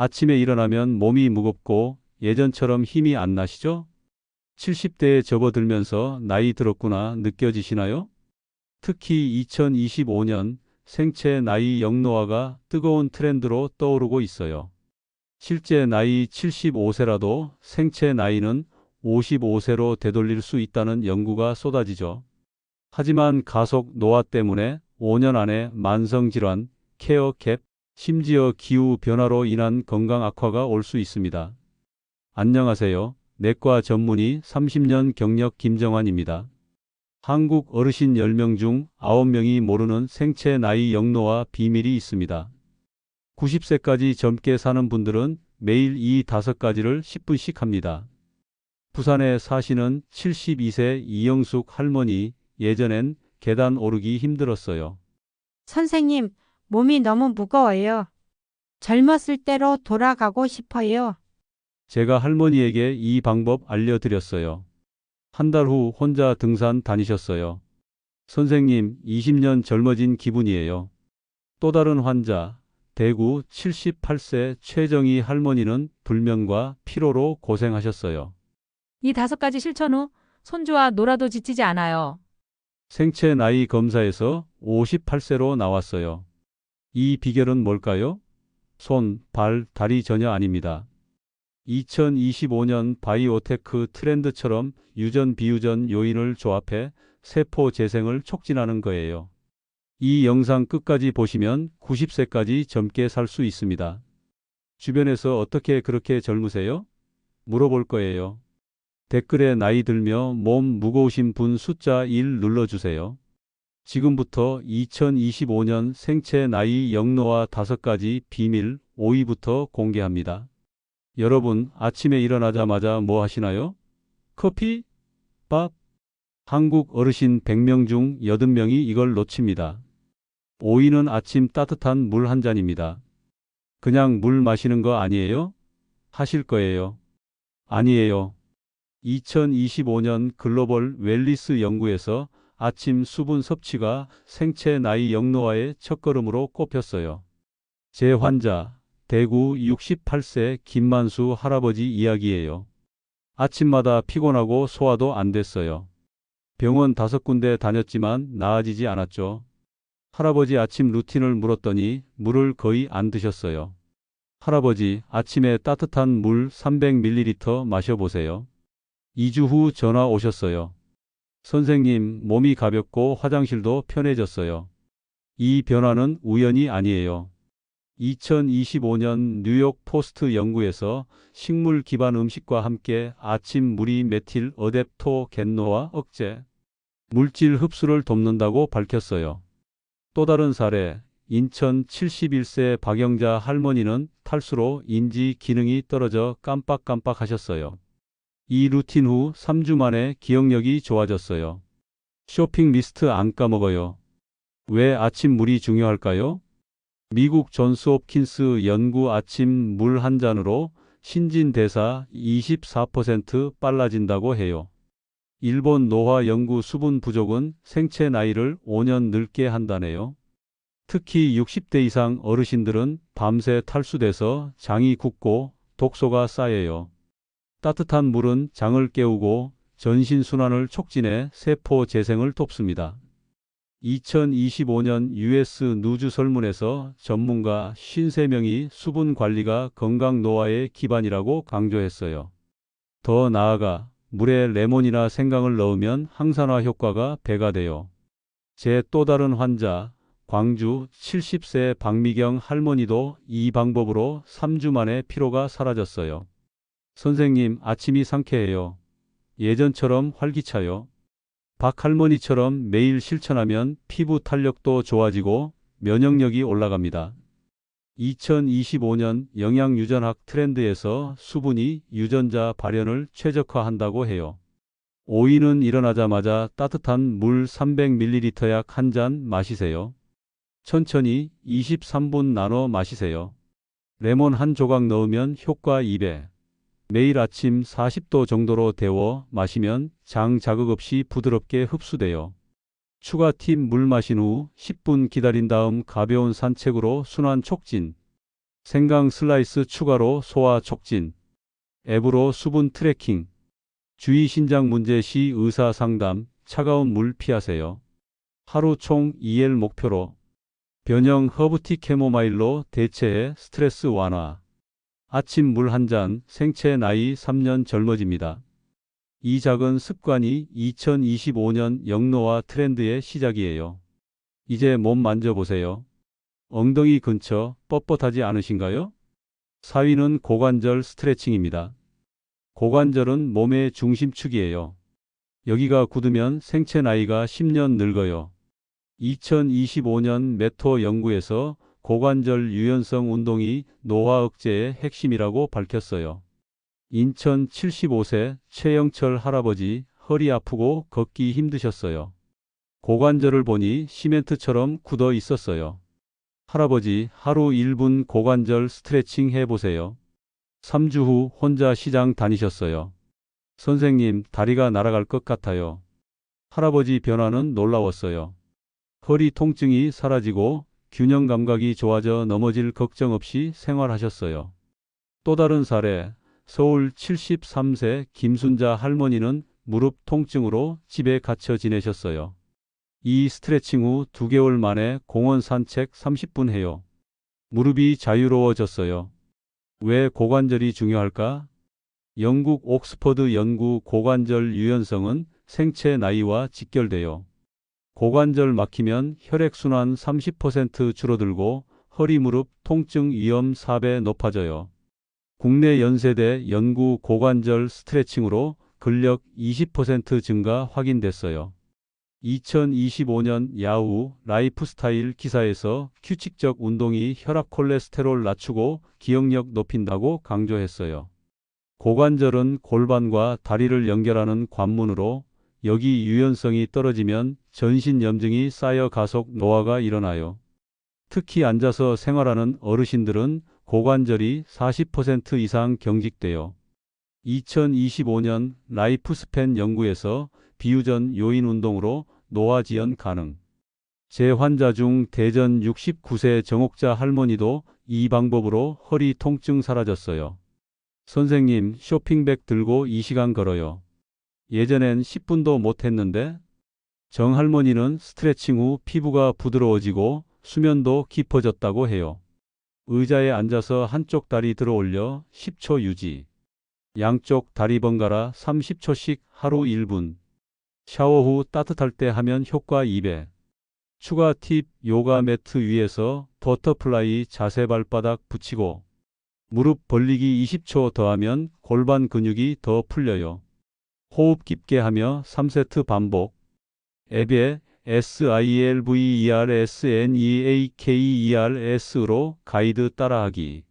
아침에 일어나면 몸이 무겁고 예전처럼 힘이 안 나시죠? 70대에 접어들면서 나이 들었구나 느껴지시나요? 특히 2025년 생체 나이 영노화가 뜨거운 트렌드로 떠오르고 있어요. 실제 나이 75세라도 생체 나이는 55세로 되돌릴 수 있다는 연구가 쏟아지죠. 하지만 가속 노화 때문에 5년 안에 만성질환, 케어 갭, 심지어 기후 변화로 인한 건강 악화가 올 수 있습니다. 안녕하세요. 내과 전문의 30년 경력 김정환입니다. 한국 어르신 10명 중 9명이 모르는 생체 나이 영노화 비밀이 있습니다. 90세까지 젊게 사는 분들은 매일 이 다섯 가지를 10분씩 합니다. 부산에 사시는 72세 이영숙 할머니, 예전엔 계단 오르기 힘들었어요. 선생님, 몸이 너무 무거워요. 젊었을 때로 돌아가고 싶어요. 제가 할머니에게 이 방법 알려드렸어요. 한 달 후 혼자 등산 다니셨어요. 선생님, 20년 젊어진 기분이에요. 또 다른 환자, 대구 78세 최정희 할머니는 불면과 피로로 고생하셨어요. 이 다섯 가지 실천 후 손주와 놀아도 지치지 않아요. 생체 나이 검사에서 58세로 나왔어요. 이 비결은 뭘까요? 손, 발, 다리 전혀 아닙니다. 2025년 바이오테크 트렌드처럼 유전 비유전 요인을 조합해 세포 재생을 촉진하는 거예요. 이 영상 끝까지 보시면 90세까지 젊게 살 수 있습니다. 주변에서 어떻게 그렇게 젊으세요? 물어볼 거예요. 댓글에 나이 들며 몸 무거우신 분 숫자 1 눌러주세요. 지금부터 2025년 생체 나이 영노화 5가지 비밀 5위부터 공개합니다. 여러분, 아침에 일어나자마자 뭐 하시나요? 커피? 밥? 한국 어르신 100명 중 80명이 이걸 놓칩니다. 5위는 아침 따뜻한 물 한 잔입니다. 그냥 물 마시는 거 아니에요? 하실 거예요. 아니에요. 2025년 글로벌 웰리스 연구에서 아침 수분 섭취가 생체 나이 영노화의 첫걸음으로 꼽혔어요. 제 환자, 대구 68세 김만수 할아버지 이야기예요. 아침마다 피곤하고 소화도 안 됐어요. 병원 다섯 군데 다녔지만 나아지지 않았죠. 할아버지 아침 루틴을 물었더니 물을 거의 안 드셨어요. 할아버지, 아침에 따뜻한 물 300ml 마셔보세요. 2주 후 전화 오셨어요. 선생님, 몸이 가볍고 화장실도 편해졌어요. 이 변화는 우연이 아니에요. 2025년 뉴욕 포스트 연구에서 식물 기반 음식과 함께 아침 물이 메틸 어댑토 겐노화 억제, 물질 흡수를 돕는다고 밝혔어요. 또 다른 사례, 인천 71세 박영자 할머니는 탈수로 인지 기능이 떨어져 깜빡깜빡 하셨어요. 이 루틴 후 3주 만에 기억력이 좋아졌어요. 쇼핑 리스트 안 까먹어요. 왜 아침 물이 중요할까요? 미국 존스 홉킨스 연구 아침 물 한 잔으로 신진대사 24% 빨라진다고 해요. 일본 노화 연구 수분 부족은 생체 나이를 5년 늙게 한다네요. 특히 60대 이상 어르신들은 밤새 탈수돼서 장이 굳고 독소가 쌓여요. 따뜻한 물은 장을 깨우고 전신순환을 촉진해 세포 재생을 돕습니다. 2025년 US 누주 설문에서 전문가 53명이 수분 관리가 건강 노화의 기반이라고 강조했어요. 더 나아가 물에 레몬이나 생강을 넣으면 항산화 효과가 배가 돼요. 제 또 다른 환자, 광주 70세 박미경 할머니도 이 방법으로 3주 만에 피로가 사라졌어요. 선생님, 아침이 상쾌해요. 예전처럼 활기차요. 박 할머니처럼 매일 실천하면 피부 탄력도 좋아지고 면역력이 올라갑니다. 2025년 영양유전학 트렌드에서 수분이 유전자 발현을 최적화한다고 해요. 5위는 일어나자마자 따뜻한 물 300ml 약 한 잔 마시세요. 천천히 23분 나눠 마시세요. 레몬 한 조각 넣으면 효과 2배. 매일 아침 40도 정도로 데워 마시면 장 자극 없이 부드럽게 흡수돼요. 추가 팁 물 마신 후 10분 기다린 다음 가벼운 산책으로 순환 촉진. 생강 슬라이스 추가로 소화 촉진. 앱으로 수분 트래킹. 주의 신장 문제 시 의사 상담. 차가운 물 피하세요. 하루 총 2일 목표로. 변형 허브티 캐모마일로 대체해 스트레스 완화. 아침 물 한 잔, 생체 나이 3년 젊어집니다. 이 작은 습관이 2025년 영노화 트렌드의 시작이에요. 이제 몸 만져보세요. 엉덩이 근처 뻣뻣하지 않으신가요? 4위는 고관절 스트레칭입니다. 고관절은 몸의 중심축이에요. 여기가 굳으면 생체 나이가 10년 늙어요. 2025년 메토 연구에서 고관절 유연성 운동이 노화 억제의 핵심이라고 밝혔어요. 인천 75세 최영철 할아버지 허리 아프고 걷기 힘드셨어요. 고관절을 보니 시멘트처럼 굳어 있었어요. 할아버지 하루 1분 고관절 스트레칭 해보세요. 3주 후 혼자 시장 다니셨어요. 선생님, 다리가 날아갈 것 같아요. 할아버지 변화는 놀라웠어요. 허리 통증이 사라지고 균형 감각이 좋아져 넘어질 걱정 없이 생활하셨어요. 또 다른 사례, 서울 73세 김순자 할머니는 무릎 통증으로 집에 갇혀 지내셨어요. 이 스트레칭 후 2개월 만에 공원 산책 30분 해요. 무릎이 자유로워졌어요. 왜 고관절이 중요할까? 영국 옥스퍼드 연구 고관절 유연성은 생체 나이와 직결돼요. 고관절 막히면 혈액순환 30% 줄어들고 허리 무릎 통증 위험 4배 높아져요. 국내 연세대 연구 고관절 스트레칭으로 근력 20% 증가 확인됐어요. 2025년 야후 라이프스타일 기사에서 규칙적 운동이 혈압 콜레스테롤 낮추고 기억력 높인다고 강조했어요. 고관절은 골반과 다리를 연결하는 관문으로 여기 유연성이 떨어지면 전신 염증이 쌓여 가속 노화가 일어나요. 특히 앉아서 생활하는 어르신들은 고관절이 40% 이상 경직돼요. 2025년 라이프스팬 연구에서 비유전 요인 운동으로 노화 지연 가능. 제 환자 중 대전 69세 정옥자 할머니도 이 방법으로 허리 통증 사라졌어요. 선생님, 쇼핑백 들고 이 시간 걸어요. 예전엔 10분도 못 했는데 정 할머니는 스트레칭 후 피부가 부드러워지고 수면도 깊어졌다고 해요. 의자에 앉아서 한쪽 다리 들어 올려 10초 유지. 양쪽 다리 번갈아 30초씩 하루 1분. 샤워 후 따뜻할 때 하면 효과 2배. 추가 팁 요가 매트 위에서 버터플라이 자세 발바닥 붙이고 무릎 벌리기 20초 더하면 골반 근육이 더 풀려요. 호흡 깊게 하며 3세트 반복. 앱에 SILVERSNEAKERS로 가이드 따라하기.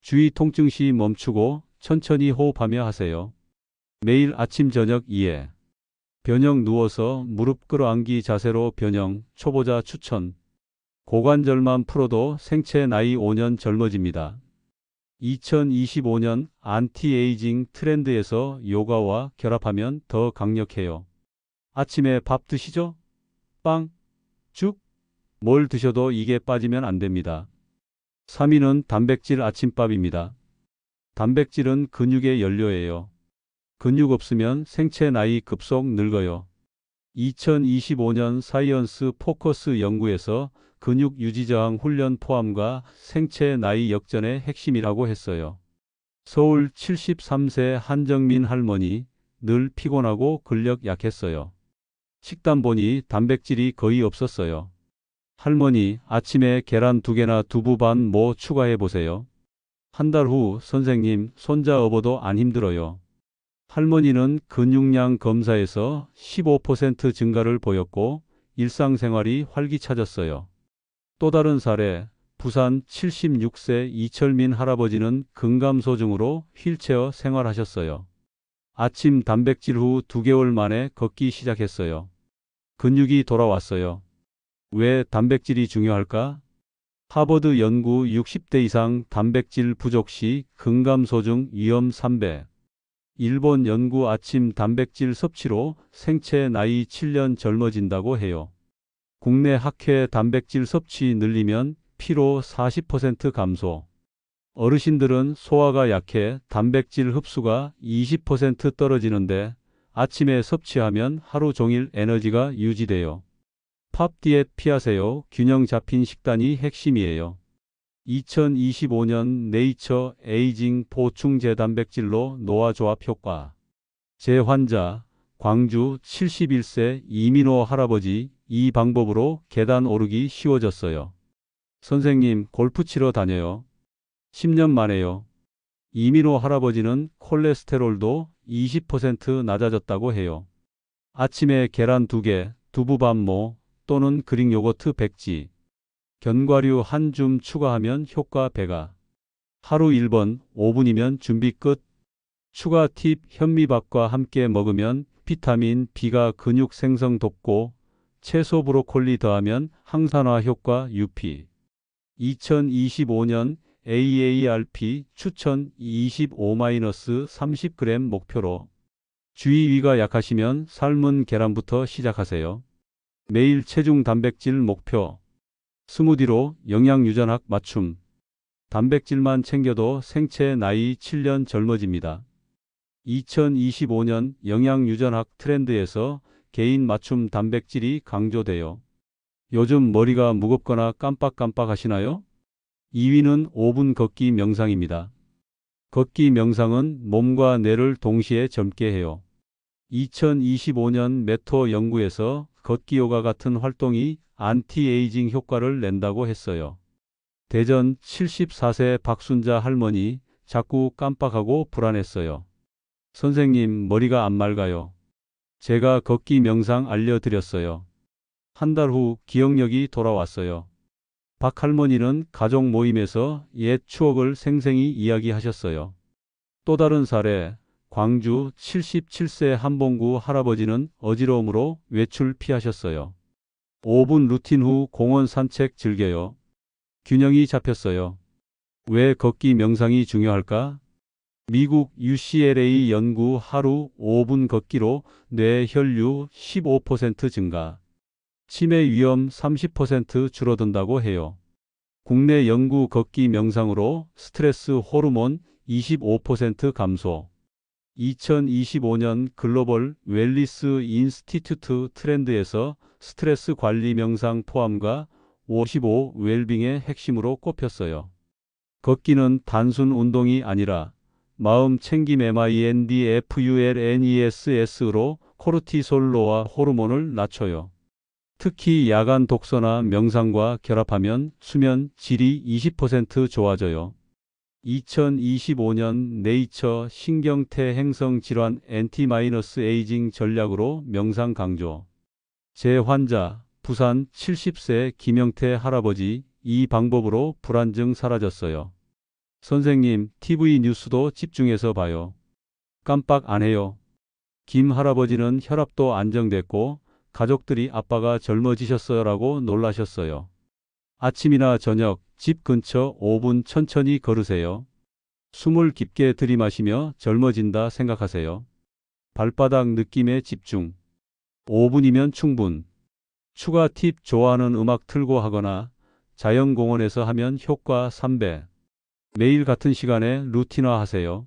주의 통증 시 멈추고 천천히 호흡하며 하세요. 매일 아침 저녁 2회. 변형 누워서 무릎 끌어안기 자세로 변형 초보자 추천. 고관절만 풀어도 생체 나이 5년 젊어집니다. 2025년 안티에이징 트렌드에서 요가와 결합하면 더 강력해요. 아침에 밥 드시죠? 빵, 죽, 뭘 드셔도 이게 빠지면 안 됩니다. 3위는 단백질 아침밥입니다. 단백질은 근육의 연료예요. 근육 없으면 생체 나이 급속 늙어요. 2025년 사이언스 포커스 연구에서 근육 유지 저항 훈련 포함과 생체 나이 역전의 핵심이라고 했어요. 서울 73세 한정민 할머니 늘 피곤하고 근력 약했어요. 식단 보니 단백질이 거의 없었어요. 할머니 아침에 계란 두 개나 두부 반 뭐 추가해 보세요. 한 달 후 선생님 손자 업어도 안 힘들어요. 할머니는 근육량 검사에서 15% 증가를 보였고 일상생활이 활기차졌어요. 또 다른 사례, 부산 76세 이철민 할아버지는 근감소증으로 휠체어 생활하셨어요. 아침 단백질 후 2개월 만에 걷기 시작했어요. 근육이 돌아왔어요. 왜 단백질이 중요할까? 하버드 연구 60대 이상 단백질 부족 시 근감소증 위험 3배. 일본 연구 아침 단백질 섭취로 생체 나이 7년 젊어진다고 해요. 국내 학회 단백질 섭취 늘리면 피로 40% 감소. 어르신들은 소화가 약해 단백질 흡수가 20% 떨어지는데 아침에 섭취하면 하루 종일 에너지가 유지돼요. 팝 디엣 피하세요. 균형 잡힌 식단이 핵심이에요. 2025년 네이처 에이징 보충 제 단백질로 노화조합 효과. 제 환자, 광주 71세 이민호 할아버지 이 방법으로 계단 오르기 쉬워졌어요. 선생님, 골프 치러 다녀요. 10년 만에요. 이민호 할아버지는 콜레스테롤도 20% 낮아졌다고 해요. 아침에 계란 2개, 두부밥 모 또는 그릭 요거트 백지, 견과류 한 줌 추가하면 효과 배가. 하루 1번, 5분이면 준비 끝. 추가 팁 현미밥과 함께 먹으면 비타민 B가 근육 생성 돕고 채소 브로콜리 더하면 항산화 효과 유피. 2025년 AARP 추천 25-30g 목표로 주의위가 약하시면 삶은 계란부터 시작하세요. 매일 체중 단백질 목표 스무디로 영양 유전학 맞춤 단백질만 챙겨도 생체 나이 7년 젊어집니다. 2025년 영양 유전학 트렌드에서 개인 맞춤 단백질이 강조돼요. 요즘 머리가 무겁거나 깜빡깜빡 하시나요? 2위는 5분 걷기 명상입니다. 걷기 명상은 몸과 뇌를 동시에 젊게 해요. 2025년 메토 연구에서 걷기 요가 같은 활동이 안티에이징 효과를 낸다고 했어요. 대전 74세 박순자 할머니 자꾸 깜빡하고 불안했어요. 선생님, 머리가 안 맑아요. 제가 걷기 명상 알려드렸어요. 한 달 후 기억력이 돌아왔어요. 박 할머니는 가족 모임에서 옛 추억을 생생히 이야기하셨어요. 또 다른 사례, 광주 77세 한봉구 할아버지는 어지러움으로 외출 피하셨어요. 5분 루틴 후 공원 산책 즐겨요. 균형이 잡혔어요. 왜 걷기 명상이 중요할까? 미국 UCLA 연구 하루 5분 걷기로 뇌 혈류 15% 증가, 치매 위험 30% 줄어든다고 해요. 국내 연구 걷기 명상으로 스트레스 호르몬 25% 감소. 2025년 글로벌 웰리스 인스티튜트 트렌드에서 스트레스 관리 명상 포함과 55 웰빙의 핵심으로 꼽혔어요. 걷기는 단순 운동이 아니라 마음 챙김 MINDFULNESS로 코르티솔로와 호르몬을 낮춰요. 특히 야간 독서나 명상과 결합하면 수면 질이 20% 좋아져요. 2025년 네이처 신경태 행성 질환 엔티-에이징 전략으로 명상 강조. 제 환자, 부산 70세 김영태 할아버지 이 방법으로 불안증 사라졌어요. 선생님, TV 뉴스도 집중해서 봐요. 깜빡 안 해요. 김 할아버지는 혈압도 안정됐고 가족들이 아빠가 젊어지셨어요라고 놀라셨어요. 아침이나 저녁 집 근처 5분 천천히 걸으세요. 숨을 깊게 들이마시며 젊어진다 생각하세요. 발바닥 느낌에 집중. 5분이면 충분. 추가 팁 좋아하는 음악 틀고 하거나 자연공원에서 하면 효과 3배. 매일 같은 시간에 루틴화 하세요.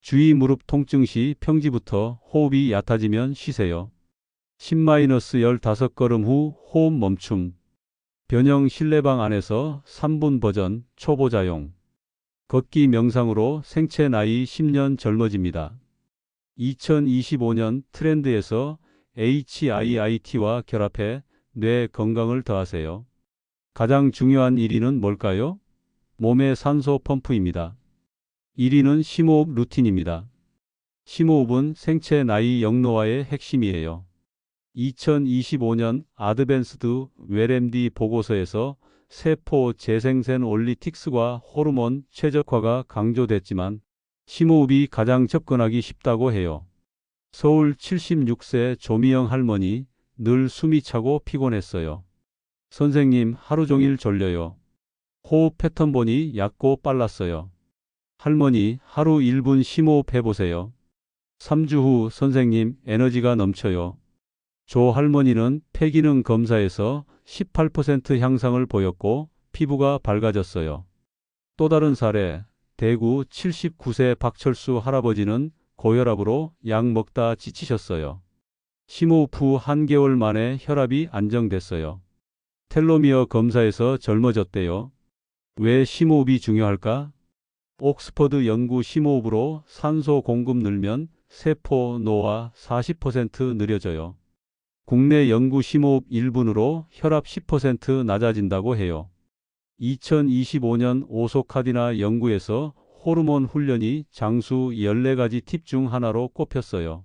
주의 무릎 통증 시 평지부터 호흡이 얕아지면 쉬세요. 10-15걸음 후 호흡 멈춤. 변형 실내방 안에서 3분 버전 초보자용. 걷기 명상으로 생체 나이 10년 젊어집니다. 2025년 트렌드에서 HIIT와 결합해 뇌 건강을 더하세요. 가장 중요한 1위는 뭘까요? 몸의 산소 펌프입니다. 1위는 심호흡 루틴입니다. 심호흡은 생체 나이 영노화의 핵심이에요. 2025년 아드밴스드 웰MD 보고서에서 세포 재생센 올리틱스과 호르몬 최적화가 강조됐지만 심호흡이 가장 접근하기 쉽다고 해요. 서울 76세 조미영 할머니 늘 숨이 차고 피곤했어요. 선생님 하루 종일 졸려요. 호흡 패턴 보니 얕고 빨랐어요. 할머니 하루 1분 심호흡 해보세요. 3주 후 선생님 에너지가 넘쳐요. 조 할머니는 폐기능 검사에서 18% 향상을 보였고 피부가 밝아졌어요. 또 다른 사례, 대구 79세 박철수 할아버지는 고혈압으로 약 먹다 지치셨어요. 심호흡 후 한개월 만에 혈압이 안정됐어요. 텔로미어 검사에서 젊어졌대요. 왜 심호흡이 중요할까? 옥스퍼드 연구 심호흡으로 산소 공급 늘면 세포 노화 40% 느려져요. 국내 연구 심호흡 1분으로 혈압 10% 낮아진다고 해요. 2025년 오소카디나 연구에서 호르몬 훈련이 장수 14가지 팁 중 하나로 꼽혔어요.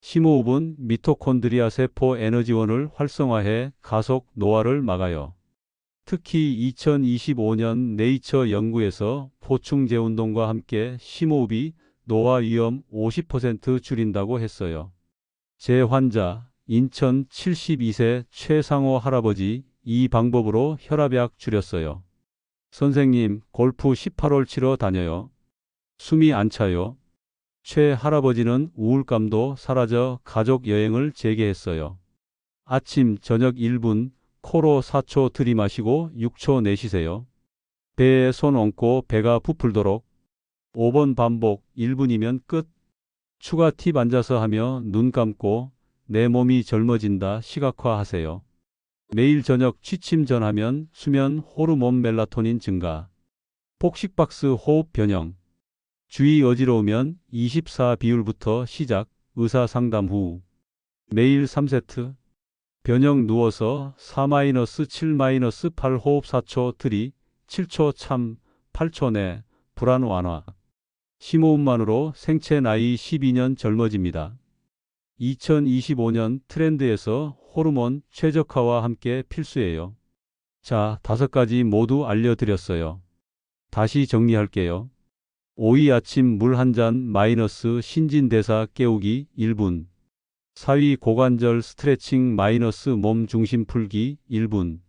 심호흡은 미토콘드리아 세포 에너지원을 활성화해 가속 노화를 막아요. 특히 2025년 네이처 연구에서 보충제 운동과 함께 심호흡이 노화 위험 50% 줄인다고 했어요. 제 환자 인천 72세 최상호 할아버지 이 방법으로 혈압약 줄였어요. 선생님, 골프 18홀 치러 다녀요. 숨이 안 차요. 최 할아버지는 우울감도 사라져 가족 여행을 재개했어요. 아침, 저녁 1분, 코로 4초 들이마시고 6초 내쉬세요. 배에 손 얹고 배가 부풀도록 5번 반복 1분이면 끝. 추가 팁 앉아서 하며 눈 감고 내 몸이 젊어진다 시각화하세요. 매일 저녁 취침 전하면 수면 호르몬 멜라토닌 증가. 폭식박스 호흡 변형. 주의 어지러우면 24 비율부터 시작. 의사 상담 후. 매일 3세트. 변형 누워서 4-7-8 호흡 4초 들이 7초 참 8초 내 불안 완화. 심호흡만으로 생체 나이 12년 젊어집니다. 2025년 트렌드에서 호르몬 최적화와 함께 필수예요. 자, 다섯 가지 모두 알려드렸어요. 다시 정리할게요. 오이 아침 물 한 잔 마이너스 신진대사 깨우기 1분. 사위 고관절 스트레칭 마이너스 몸 중심 풀기 1분.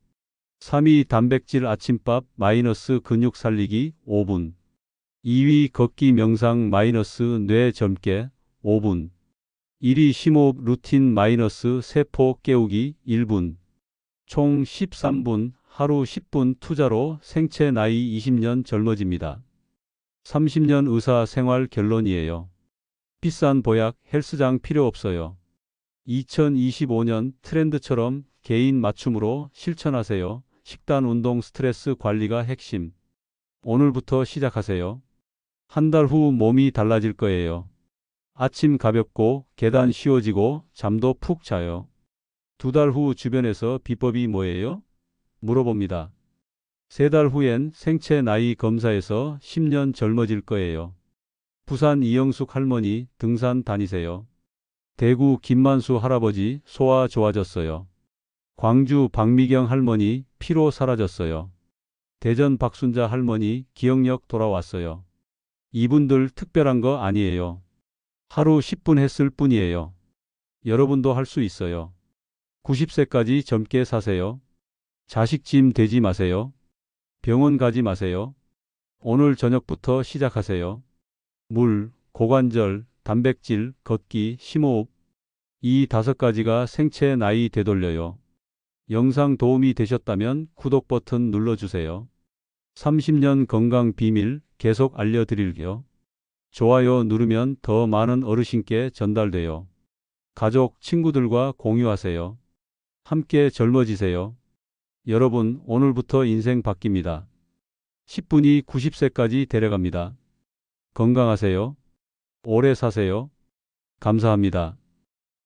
3위 단백질 아침밥 마이너스 근육 살리기 5분. 2위 걷기 명상 마이너스 뇌 젊게 5분. 1위 심호흡 루틴 마이너스 세포 깨우기 1분. 총 13분, 하루 10분 투자로 생체 나이 20년 젊어집니다. 30년 의사 생활 결론이에요. 비싼 보약 헬스장 필요 없어요. 2025년 트렌드처럼 개인 맞춤으로 실천하세요. 식단 운동 스트레스 관리가 핵심. 오늘부터 시작하세요. 한 달 후 몸이 달라질 거예요. 아침 가볍고 계단 쉬워지고 잠도 푹 자요. 두 달 후 주변에서 비법이 뭐예요? 물어봅니다. 세 달 후엔 생체 나이 검사에서 10년 젊어질 거예요. 부산 이영숙 할머니 등산 다니세요. 대구 김만수 할아버지 소화 좋아졌어요. 광주 박미경 할머니 피로 사라졌어요. 대전 박순자 할머니 기억력 돌아왔어요. 이분들 특별한 거 아니에요. 하루 10분 했을 뿐이에요. 여러분도 할 수 있어요. 90세까지 젊게 사세요. 자식 짐 되지 마세요. 병원 가지 마세요. 오늘 저녁부터 시작하세요. 물, 고관절, 단백질, 걷기, 심호흡. 이 다섯 가지가 생체 나이 되돌려요. 영상 도움이 되셨다면 구독 버튼 눌러주세요. 30년 건강 비밀 계속 알려드릴게요. 좋아요 누르면 더 많은 어르신께 전달돼요. 가족, 친구들과 공유하세요. 함께 젊어지세요. 여러분, 오늘부터 인생 바뀝니다. 10분이 90세까지 데려갑니다. 건강하세요. 오래 사세요. 감사합니다.